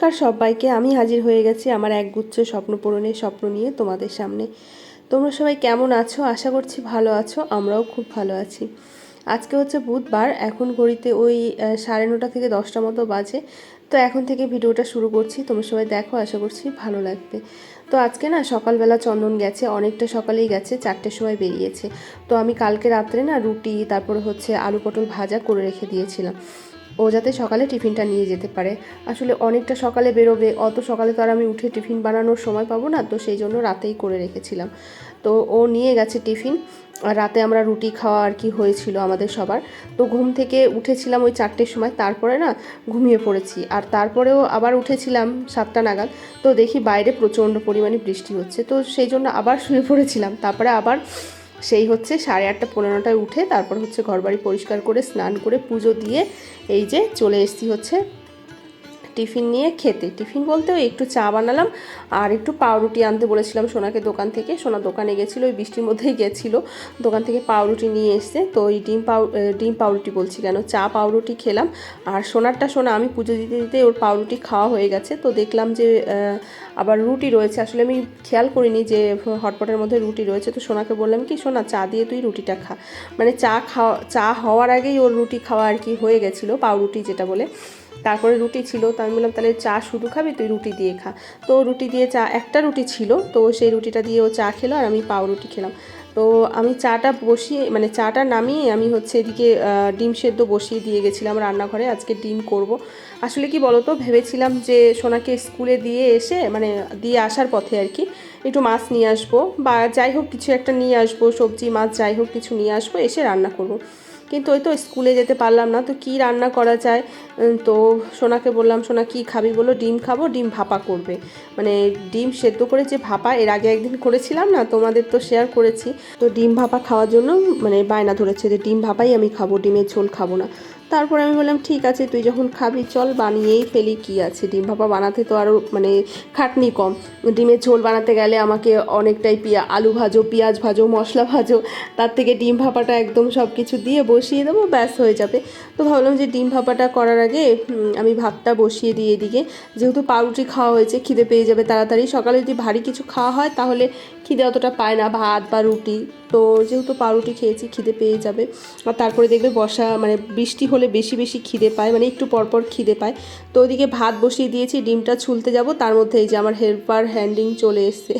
নমস্কার সবাইকে। আমি হাজির হয়ে গেছি আমার একগুচ্ছ স্বপ্ন পূরণের স্বপ্ন নিয়ে তোমাদের সামনে। তোমরা সবাই কেমন আছো? আশা করছি ভালো আছো, আমরাও খুব ভালো আছি। আজকে হচ্ছে বুধবার, এখন ঘড়িতে ওই সাড়ে নটা থেকে দশটা মতো বাজে। তো এখন থেকে ভিডিওটা শুরু করছি, তোমরা সবাই দেখো, আশা করছি ভালো লাগবে। তো আজকে না, সকালবেলা চন্দন গেছে, অনেকটা সকালেই গেছে, চারটের সময় বেরিয়েছে। তো আমি কালকে রাত্রে না রুটি, তারপরে হচ্ছে আলু পটল ভাজা করে রেখে দিয়েছিলাম। ও যাতে সকালে টিফিনটা নিয়ে যেতে পারে। আসলে অনেকটা সকালে বেরোবে, অত সকালে তো আর আমি উঠে টিফিন বানানোর সময় পাবো না, তো সেই জন্য রাতেই করে রেখেছিলাম। তো ও নিয়ে গেছে টিফিন, আর রাতে আমরা রুটি খাওয়া আর কি হয়েছিল আমাদের সবার। তো ঘুম থেকে উঠেছিলাম ওই চারটের সময়, তারপরে না ঘুমিয়ে পড়েছি। আর তারপরেও আবার উঠেছিলাম সাতটা নাগাদ, তো দেখি বাইরে প্রচণ্ড পরিমাণে বৃষ্টি হচ্ছে, তো সেই জন্য আবার শুয়ে পড়েছিলাম। তারপরে আবার সেই হচ্ছে সাড়ে আটটা পনেরোটায় উঠে তারপর হচ্ছে ঘরবাড়ি পরিষ্কার করে স্নান করে পুজো দিয়ে এই যে চলে এসছি হচ্ছে টিফিন নিয়ে খেতে। টিফিন বলতে ওই একটু চা বানালাম আর একটু পাউরুটি আনতে বলেছিলাম সোনাকে দোকান থেকে। সোনা দোকানে গেছিল, ওই বৃষ্টির মধ্যেই গেছিল। দোকান থেকে পাউরুটি নিয়ে এসছে। তো ওই ডিম পাউ ডিম পাউরুটি বলছি কেন? চা, পাউরুটি খেলাম। আর সোনারটা সোনা, আমি পুজো দিতে দিতে ওর পাউরুটি খাওয়া হয়ে গেছে। তো দেখলাম যে আবার রুটি রয়েছে। আসলে আমি খেয়াল করিনি যে হটপটের মধ্যে রুটি রয়েছে। তো সোনাকে বললাম কি, সোনা, চা দিয়ে তুই রুটিটা খা। মানে চা খাওয়া, চা হওয়ার আগেই ওর রুটি খাওয়া আর কি হয়ে গেছিল, পাউরুটি যেটা বলে। তারপরে রুটি ছিল, তো আমি বললাম, তাহলে চা শুধু খাবি, তুই রুটি দিয়ে খা। তো রুটি দিয়ে চা, একটা রুটি ছিল, তো সেই রুটিটা দিয়ে ও চা খেলো আর আমি পাউরুটি খেলাম। তো আমি চাটা বসিয়ে মানে চাটা নামিয়ে আমি হচ্ছে এদিকে ডিম সেদ্ধ বসিয়ে দিয়ে গেছিলাম রান্নাঘরে, আজকে ডিম করব। আসলে কি বলতো, ভেবেছিলাম যে সোনাকে স্কুলে দিয়ে এসে মানে দিয়ে আসার পথে আর কি, একটু মাছ নিয়ে আসব বা যাই হোক কিছু একটা নিয়ে আসব, সবজি মাছ যাই হোক কিছু নিয়ে আসব, এসে রান্না করব। কিন্তু ওই তো স্কুলে যেতে পারলাম না, তো কি রান্না করা যায়? তো সোনাকে বললাম, সোনা কি খাবি? বলো ডিম খাব, ডিম ভাপা করবে। মানে ডিম সেদ্ধ করে যে ভাপা, এর আগে একদিন করেছিলাম না, তোমাদের তো শেয়ার করেছি। তো ডিম ভাপা খাওয়ার জন্য মানে বায়না ধরেছে যে ডিম ভাপাই আমি খাব, ডিমের ঝোল খাব না। তারপরে আমি বললাম, ঠিক আছে, তুই যখন খাবি, চল বানিয়েই ফেলি কি আছে। ডিম ভাপা বানাতে তো আরও মানে খাটনি কম। ডিমের ঝোল বানাতে গেলে আমাকে অনেকটাই পিয়া, আলু ভাজো, পেঁয়াজ ভাজো, মশলা ভাজো, তার থেকে ডিম ভাপাটা একদম সব কিছু দিয়ে বসিয়ে দেবো, ব্যাস, হয়ে যাবে। তো ভাবলাম যে ডিম ভাপাটা করার আগে আমি ভাতটা বসিয়ে দিই এদিকে। যেহেতু পাউরুটি খাওয়া হয়েছে, খিদে পেয়ে যাবে তাড়াতাড়ি। সকালে যদি ভারী কিছু খাওয়া হয়, তাহলে খিদে অতটা পায় না, ভাত বা রুটি। তো যেহেতু পাউরুটি খেয়েছি, খিদে পেয়ে যাবে। আর তারপরে দেখবে বসা মানে বৃষ্টি হলে বেশি বেশি খিদে পায় মানে একটু পরপর খিদে পায়। তো ওইদিকে ভাত বসিয়ে দিয়েছি, ডিমটা ছুলতে যাব, তার মধ্যে এই যে আমার হেল্পার হ্যান্ডিং চলে এসছে।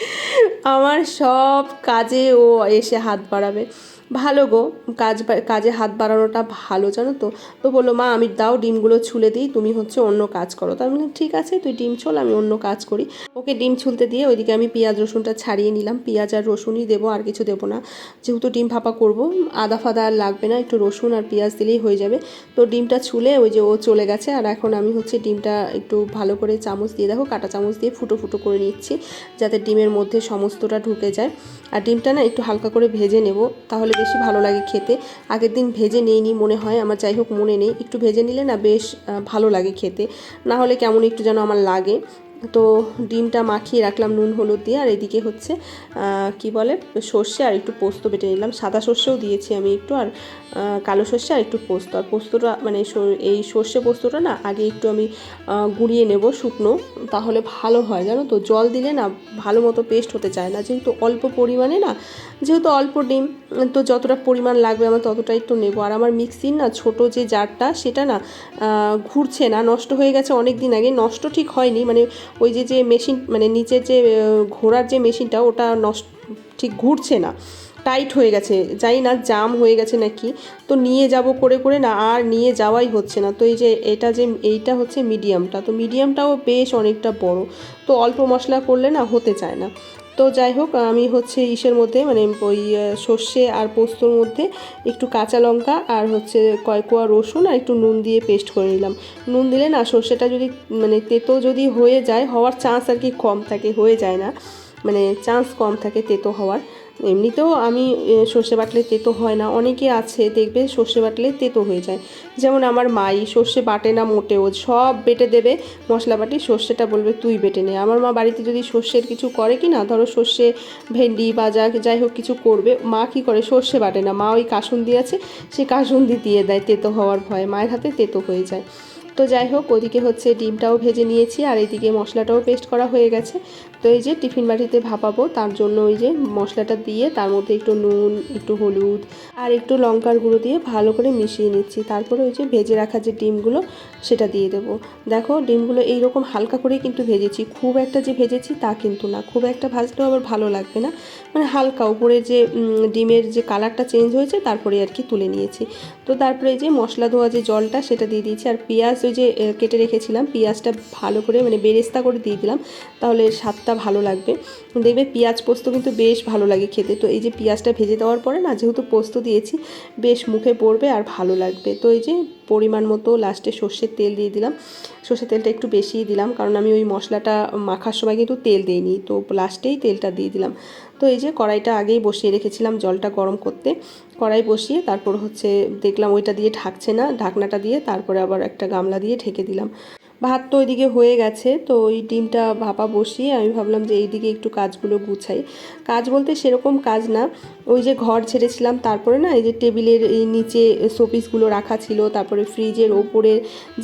আমার সব কাজে ও এসে হাত বাড়াবে। ভালো গো, কাজ কাজে হাত বাড়ানোটা ভালো, জানো তো। তো বলল, মা, আমি দাও, ডিমগুলো ছুলে দিই, তুমি হচ্ছে অন্য কাজ করো। তার মানে ঠিক আছে, তুই ডিম ছোল, আমি অন্য কাজ করি। ওকে ডিম ছুলতে দিয়ে ওইদিকে আমি পেঁয়াজ রসুনটা ছাড়িয়ে নিলাম। পেঁয়াজ আর রসুনই দেবো, আর কিছু দেবো না। যেহেতু ডিম ভাপা করব, আদা ফাদা আর লাগবে না, একটু রসুন আর পেঁয়াজ দিলেই হয়ে যাবে। তো ডিমটা ছুলে ওই যে ও চলে গেছে, আর এখন আমি হচ্ছে ডিমটা একটু ভালো করে চামচ দিয়ে দেখো, কাটা চামচ দিয়ে ফুটো ফুটো করে নিচ্ছি, যাতে ডিমের মধ্যে সমস্তটা ঢুকে যায়। আর ডিমটা না একটু হালকা করে ভেজে নেব, তাহলে বেশি ভালো লাগে খেতে। আগের দিন ভেজে নিইনি মনে হয়, আমার যাই হোক মনে নেই। একটু ভেজে নিলে না বেশ ভালো লাগে খেতে। না হলে কেমন একটু যেন আমার লাগে। তো ডিমটা মাখিয়ে রাখলাম, নুন, হলুদ দিয়ে। আর এদিকে হচ্ছে কি বলে, সর্ষে আর একটু পোস্ত বেটে নিলাম। সাদা সর্ষেও দিয়েছি আমি একটু, আর কালো সর্ষে আর একটু পোস্ত। আর পোস্তটা মানে এই সর্ষে পোস্তটা না, আগে একটু আমি গুঁড়িয়ে নেব শুকনো, তাহলে ভালো হয়, জানো তো? জল দিলে না ভালো মতো পেস্ট হতে চায় না। যেহেতু অল্প পরিমাণে না, যেহেতু অল্প ডিম, তো যতটা পরিমাণ লাগবে আমার ততটাই তো নেব। আর আমার মিক্সির না ছোট যে জারটা, সেটা না ঘুরছে না, নষ্ট হয়ে গেছে অনেক দিন আগে। নষ্ট ঠিক হয়নি মানে ওই যে যে মেশিন মানে নিচের যে ঘোরার যে মেশিনটা, ওটা নষ্ট, ঠিক ঘুরছে না, টাইট হয়ে গেছে যাই না জাম হয়ে গেছে নাকি, তো নিয়ে যাব করে করে না, আর নিয়ে যাওয়াই হচ্ছে না। তো এই যে, এটা যে, এইটা হচ্ছে মিডিয়ামটা, তো মিডিয়ামটাও বেশ অনেকটা বড়, তো অল্প মশলা করলে না হতে চায় না। তো যাই হোক, আমি হচ্ছে ইসের মধ্যে মানে ওই সর্ষে আর পোস্তর মধ্যে একটু কাঁচা লঙ্কা আর হচ্ছে কয়কোয়া রসুন আর একটু নুন দিয়ে পেস্ট করে নিলাম। নুন দিলে না সর্ষেটা যদি মানে তেতো যদি হয়ে যায়, হওয়ার চান্স আর কি কম থাকে, হয়ে যায় না। মানে চান্স কম থাকে তেতো হওয়ার। এমনিতেও আমি সর্ষে বাটলে তেতো হয় না। অনেকে আছে, দেখবে সর্ষে বাটলে তেতো হয়ে যায়। যেমন আমার মাই, সর্ষে বাটে না মোটেও সব বেটে দেবে। মশলা বাটি সর্ষেটা বলবে, তুই বেটে নে। আমার মা বাড়িতে যদি সর্ষের কিছু করে কি না, ধরো সর্ষে ভেন্ডি বাজা যাই হোক কিছু করবে, মা কি করে? সর্ষে বাটে না। মা ওই কাসুন্দি আছে, সে কাসুন্দি দিয়ে দেয় তেতো হওয়ার ভয়ে। মায়ের হাতে তেতো হয়ে যায়। তো যাই হোক, ওদিকে হচ্ছে ডিমটাও ভেজে নিয়েছি, আর এদিকে মশলাটাও পেস্ট করা হয়ে গেছে। তো এই যে টিফিন বাটিতে ভাপাবো, তার জন্য ওই যে মশলাটা দিয়ে তার মধ্যে একটু নুন, একটু হলুদ আর একটু লঙ্কার গুঁড়ো দিয়ে ভালো করে মিশিয়ে নিচ্ছি। তারপরে ওই যে ভেজে রাখা যে ডিমগুলো, সেটা দিয়ে দেবো। দেখো ডিমগুলো এইরকম হালকা করেই কিন্তু ভেজেছি। খুব একটা যে ভেজেছি তা কিন্তু না। খুব একটা ভাজলেও আবার ভালো লাগবে না। মানে হালকা উপরে যে ডিমের যে কালারটা চেঞ্জ হয়েছে, তারপরে আর কি তুলে নিয়েছি। তো তারপরে যে মশলা ধোয়া যে জলটা, সেটা দিয়ে দিয়েছি। আর পেঁয়াজ ওই যে কেটে রেখেছিলাম। পেঁয়াজটা ভালো করে মানে বেরেস্তা করে দিয়ে দিলাম। তাহলে স্বাদটা ভালো লাগবে। দেখবে পেঁয়াজ পোস্ত কিন্তু বেশ ভালো লাগে খেতে। তো এই যে পেঁয়াজটা ভেজে দেওয়ার পরে না, যেহেতু পোস্ত দিয়েছি, বেশ মুখে পড়বে আর ভালো লাগবে। তো এই যে পরিমাণ মতো লাস্টে সর্ষের তেল দিয়ে দিলাম। সর্ষের তেলটা একটু বেশিই দিলাম, কারণ আমি ওই মশলাটা মাখার সময় কিন্তু তেল দিইনি। তো লাস্টেই তেলটা দিয়ে দিলাম। তো এই যে কড়াইটা আগেই বসিয়ে রেখেছিলাম জলটা গরম করতে। কড়াই বসিয়ে তারপর হচ্ছে দেখলাম ওইটা দিয়ে ঢাকছে না, ঢাকনাটা দিয়ে তারপরে আবার একটা গামলা দিয়ে ঢেকে দিলাম। ভাত তো ওইদিকে হয়ে গেছে, তো ওই ডিমটা ভাপা বসিয়ে আমি ভাবলাম যে এইদিকে একটু কাজগুলো গুছাই। কাজ বলতে সেরকম কাজ না, ওই যে ঘর ছেড়েছিলাম, তারপরে না এই যে টেবিলের এই নিচে শোপিসগুলো রাখা ছিল, তারপরে ফ্রিজের ওপরে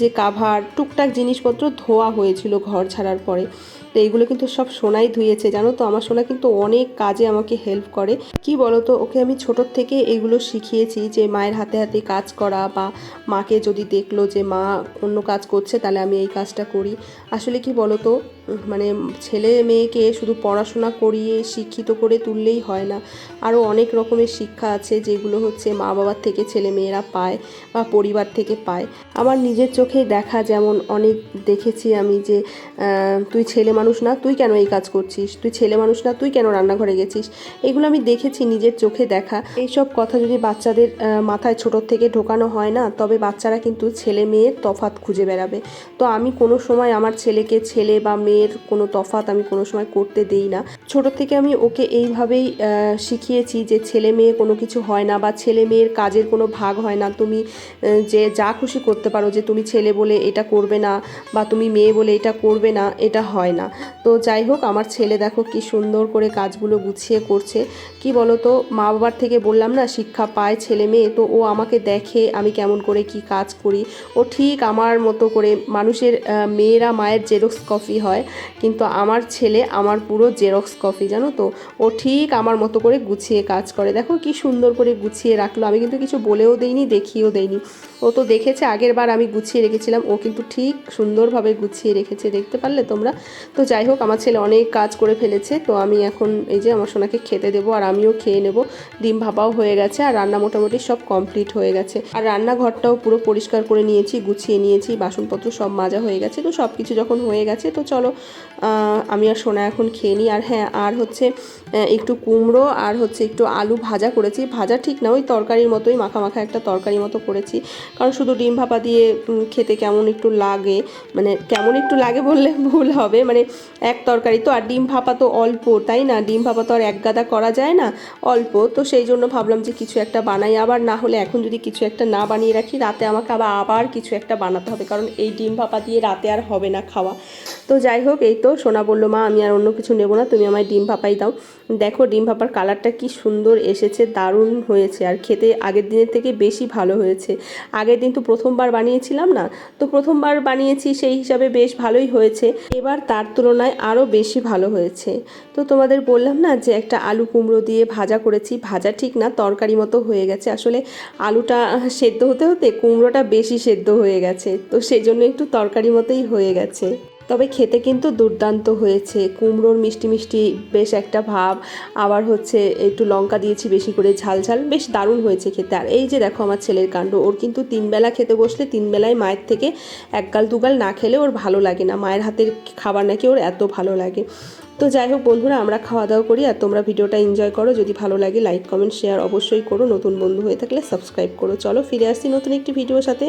যে কাভার, টুকটাক জিনিসপত্র ধোয়া হয়েছিল ঘর ছাড়ার পরে। তো এইগুলো কিন্তু সব সোনাই ধুয়েছে, জানো তো? আমার সোনা কিন্তু অনেক কাজে আমাকে হেল্প করে। কি বলো তো ওকে আমি ছোটোর থেকে এইগুলো শিখিয়েছি যে মায়ের হাতে হাতে কাজ করা বা মাকে যদি দেখল যে মা অন্য কাজ করছে, তাহলে আমি এই কাজটা করি। আসলে কি বলো তো মানে ছেলে মেয়েকে শুধু পড়াশোনা করিয়ে শিক্ষিত করে তুললেই হয় না। আরও অনেক রকমের শিক্ষা আছে যেগুলো হচ্ছে মা বাবার থেকে ছেলে মেয়েরা পায় বা পরিবার থেকে পায়। আমার নিজের চোখে দেখা যেমন অনেক দেখেছি আমি যে তুই ছেলে মানুষ না, তুই কেন এই কাজ করছিস? তুই ছেলে মানুষ না, তুই কেন রান্নাঘরে গেছিস? এগুলো আমি দেখেছি নিজের চোখে দেখা। এইসব কথা যদি বাচ্চাদের মাথায় ছোটোর থেকে ঢোকানো হয় না, তবে বাচ্চারা কিন্তু ছেলে মেয়ের তফাত খুঁজে বেড়াবে। তো আমি কোনো সময় আমার ছেলেকে ছেলে বা মেয়ের কোনো তফাত আমি কোনো সময় করতে দেই না। ছোট থেকে আমি ওকে এইভাবেই শিখিয়েছি যে ছেলে মেয়ে কোনো কিছু হয় না বা ছেলে মেয়ের কাজের কোনো ভাগ হয় না। তুমি যে যা খুশি করতে পারো যে তুমি ছেলে বলে এটা করবে না বা তুমি মেয়ে বলে এটা করবে না, এটা হয় না। তো যাই হোক, আমার ছেলে দেখো কি সুন্দর করে কাজগুলো গুছিয়ে করছে। কি বলো তো মা বাবার থেকে বললাম না, শিক্ষা পায় ছেলে মেয়ে, তো ও আমাকে দেখে আমি কেমন করে কি কাজ করি। ও ঠিক আমার মতো করে মানুষের মেয়েরা মায়ের জেরক্স কপি হয়। কিন্তু আমার ছেলে আমার পুরো জেরক্স কপি জানো তো? ও ঠিক আমার মতো করে গুছিয়ে কাজ করে। দেখো কি সুন্দর করে গুছিয়ে রাখল। আমি কিন্তু কিছু বলেও দেইনি দেখিয়েও দেইনি। ও তো দেখেছে, আগের বার আমি গুছিয়ে রেখেছিলাম। ও কিন্তু ঠিক সুন্দরভাবে গুছিয়ে রেখেছে, দেখতে পারলে তোমরা? তো যাই হোক, আমার ছেলে অনেক কাজ করে ফেলেছে। তো আমি এখন এই যে আমার সোনাকে খেতে দেবো আর আমিও খেয়ে নেব। ডিম ভাপাও হয়ে গেছে আর রান্না মোটামুটি সব কমপ্লিট হয়ে গেছে। আর রান্নাঘরটাও পুরো পরিষ্কার করে নিয়েছি, গুছিয়ে নিয়েছি। বাসনপত্র সব মাজা হয়ে গেছে। তো সব কিছু যখন হয়ে গেছে, তো চলো আমি আর সোনা এখন খেয়ে নিই। আর হ্যাঁ আর হচ্ছে একটু কুমড়ো আর হচ্ছে একটু আলু ভাজা করেছি। ভাজা ঠিক না, ওই তরকারির মতোই, মাখা মাখা একটা তরকারি মতো করেছি। কারণ শুধু ডিম ভাপা দিয়ে খেতে কেমন একটু লাগে মানে কেমন একটু লাগে বললে ভুল হবে। মানে এক তরকারি তো, আর ডিম ভাপা তো অল্প, তাই না? ডিম ভাপা তো আর এক গাদা করা যায় না, অল্প। তো সেই জন্য ভাবলাম যে কিছু একটা বানাই। আবার না হলে এখন যদি কিছু একটা না বানিয়ে রাখি, রাতে আমাকে আবার আবার কিছু একটা বানাতে হবে। কারণ এই ডিম ভাপা দিয়ে রাতে আর হবে না খাওয়া। তো যাই হোক এই তো সোনা বলল, মা, আমি আর অন্য কিছু নেব না, তুমি আমায় ডিম ভাপাই দাও। দেখো, ডিম ভাপার কালারটা কি সুন্দর এসেছে, দারুণ হয়েছে, আর খেতে আগের দিনের থেকে বেশি ভালো হয়েছে। আগের দিন তো প্রথমবার বানিয়েছিলাম না, তো প্রথমবার বানিয়েছি, সেই হিসাবে বেশ ভালোই হয়েছে। এবার তার তুলনায় আরও বেশি ভালো হয়েছে। তো তোমাদের বললাম না যে, একটা আলু কুমড়ো দিয়ে ভাজা করেছি, ভাজা ঠিক না, তরকারি মতো হয়ে গেছে। আসলে আলুটা সেদ্ধ হতে হতে কুমড়োটা বেশি সেদ্ধ হয়ে গেছে, তো সেই জন্য একটু তরকারি মতোই হয়ে গেছে। তবে খেতে কিন্তু দুর্দান্ত হয়েছে। কুমড়োর মিষ্টি মিষ্টি বেশ একটা ভাব। আবার হচ্ছে একটু লঙ্কা দিয়েছি, বেশি করে ঝাল ঝাল। বেশ দারুণ হয়েছে খেতে। আর এই যে দেখো আমার ছেলের কাণ্ড, ওর কিন্তু তিনবেলা খেতে বসলে তিন বেলায় মায়ের থেকে একগাল দুগাল না খেলে ওর ভালো লাগে না। মায়ের হাতের খাবার নাকি ওর এত ভালো লাগে। তো যাই হোক বন্ধুরা, আমরা খাওয়া দাওয়া করি আর তোমরা ভিডিওটা এনজয় করো। যদি ভালো লাগে লাইক কমেন্ট শেয়ার অবশ্যই করো। নতুন বন্ধু হয়ে থাকলে সাবস্ক্রাইব করো। চলো ফিরে আসছি নতুন একটি ভিডিওর সাথে।